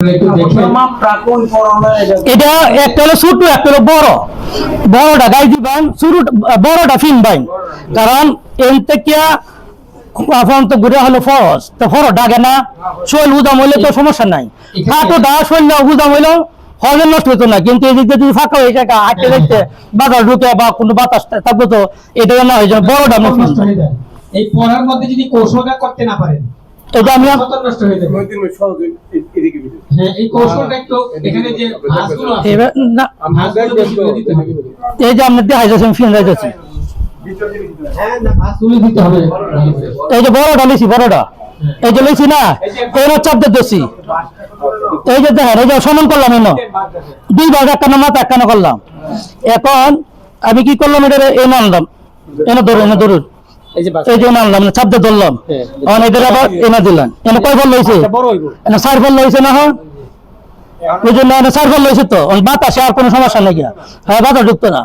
দেখে এটা একটা হলো ছোট একটা হলো বড়। বড়টা গাই দিবেন ছোট বড়টা ফিন বাইন কারণ এন থেকে এখন তো ঘুরে হলো ফরস তো ফরস ডাকে না শৈল উদাম হইলে তো সমস্যা নাই। কাটোটা শৈল উদাম হইলেও হজম নষ্ট হতো না। কিন্তু এদিকে যদি ফাঁকা হয়ে যায় আটকে দেখতে বাতাস ঢুকে বা কোনো বাতাস থাকবে তো এটা না হয়ে যাবে বড়টা নষ্ট যায় এই পড়ার মধ্যে যদি কৌশলটা করতে না পারেন এটা এই যে এই ফিন যাচ্ছি। হ্যাঁ না ভাঁজগুলো দিতে হবে। এই যে বড়টা লিছি বড়টা। এই যে লিছি না এই দোষী এই যে দেখেন এই যে সমান করলাম এনো। দুই ভাগ একখানা মাথা একখানা করলাম। এখন আমি কি করলাম এটা এনে আনলাম। এনে ধরুন এনে ধরুন। এই যে আনলাম না, দিয়ে ধরলাম। এখন এদের আবার এনে দিলাম এনে কয় ফল লইছে? এনে চার ফল লইছে না হন ওই জন্য চার ফল লইছে তো। বাতাসে আর কোনো সমস্যা নেই গিয়া। হ্যাঁ বাতাস ঢুকতো না।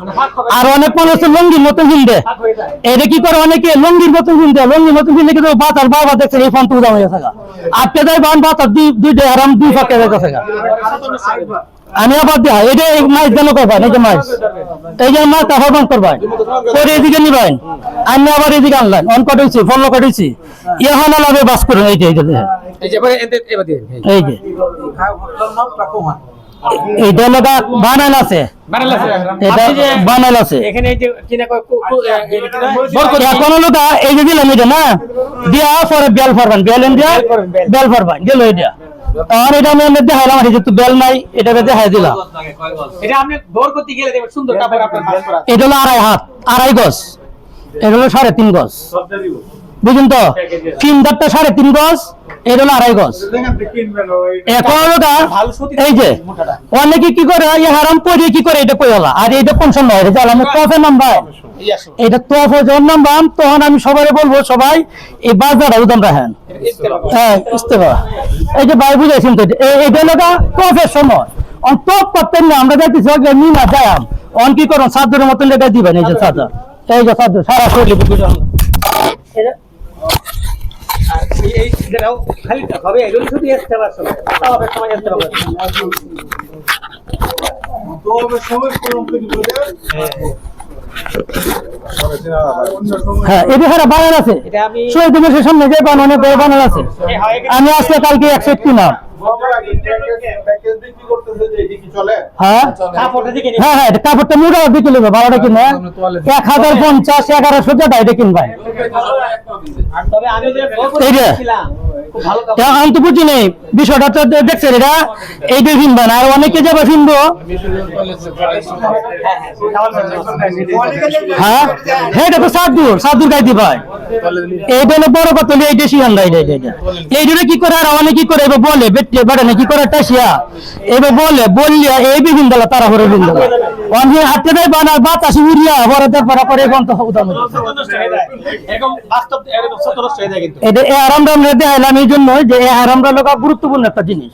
আর অনেক মানুষ তো লঙ্গির মতন হিন্দে। এটা কি করে অনেকে লঙ্গির মতন কিনতে লঙ্গির মতন কিনলে কিন্তু বাতাস বারবার দেখছে এই ফোন তুলে হয়ে থাকা দেয় বান বাতাস দুই দুইটা আরাম দুই ফাঁকে থাকা আমি আবার দেয়া এটা মাছ যেন করবেন এই যে মাছ। এই যে মাছ আহ্বান করবেন করে এদিকে নিবেন আমি আবার এদিকে আনলেন অন কাটাইছি ফল কাটাইছি এখন আলাদা বাস করুন এই যে এই যে। এই যে। এইটা লগা বানান আছে। বানালা আছে। এখানে এই যে কিনা এই কিনা? লোকা এই যে দিলাম এটা না? দিয়া পরে বেল ফারবান বেল দিয়া বেল ফারবান গেল এটা আর এটা আমি এমনি দেখাইলাম আর যেহেতু বেল নাই এটা দেখাই দিলাম এটা আপনি দৌড় করতে গেলে দেখবেন সুন্দর কাপড় আপনার ভাঁজ করা এটা হলো আড়াই হাত আড়াই গজ। এটা হলো সাড়ে তিন গজ। বুঝুন তো? তিন দাঁতটা সাড়ে তিন গজ এটা হলো আড়াই গজ। এখন ওটা এই যে অনেকে কি করে এই হারাম পরে কি করে এটা কই হলা আর এটা কোন সময়? এটা আমি কফে নাম্বার এটা তোফে যখন নাম্বার তখন আমি সবাই বলব সবাই এই বাজার উদাম রাখেন। হ্যাঁ ইস্তেফা। এই যে ভাই বুঝাইছেন তো এই- ডেলোটা তোফের সময় অন তোপ করতেন না আমরা ওকে নি না যাই অন কি করুন সাদ্রের মতন লেগে দিবেন এই যে সাদা এই যে সাদ্র সারা শরীরে বুঝে খালি হবে এগুলো শুধু আসতে পারছ সময় আসতে পারবে হ্যাঁ এটা সারা বানান আছে। এটা আমি শহীদ দিবসের সামনে যে বানানে বানান আছে। এই হয় আমি আজকে কালকে একশো হ্যাঁ? কাপড়টা দিকে হ্যাঁ হ্যাঁ এটা কাপড়টা মোটা বিক্রি নেবে বারোটা কিনে এক হাজার পঞ্চাশ এগারোশো টাকা এটা কিনবাই আমি তো বুঝি নেই। বিষয়টা তো দেখছেন এটা এইটা কিনবেন আর অনেকে যাবে কিনবো হ্যাঁ? হ্যাঁ এটা তো সাদুর সাদুর গাইতে দিবাই এইটা হলো বড় কত হলে এইটা শিয়ান রাই এইটা কি করে আর অনেক কি করে? এবার বলে বেটে বাড়ানে কি করে টাসিয়া। এবার বলে বললিয়া এই বিভিন্ন দলা তারা করে বিভিন্ন দলা। অনেক হাতে দেয় বানার বাতাস উড়িয়া বড় তারপরে করে কোন তো উদাম এটা এ আরামটা আমরা দেখাইলাম এই জন্য যে এ আরামটা লোক গুরুত্বপূর্ণ একটা জিনিস।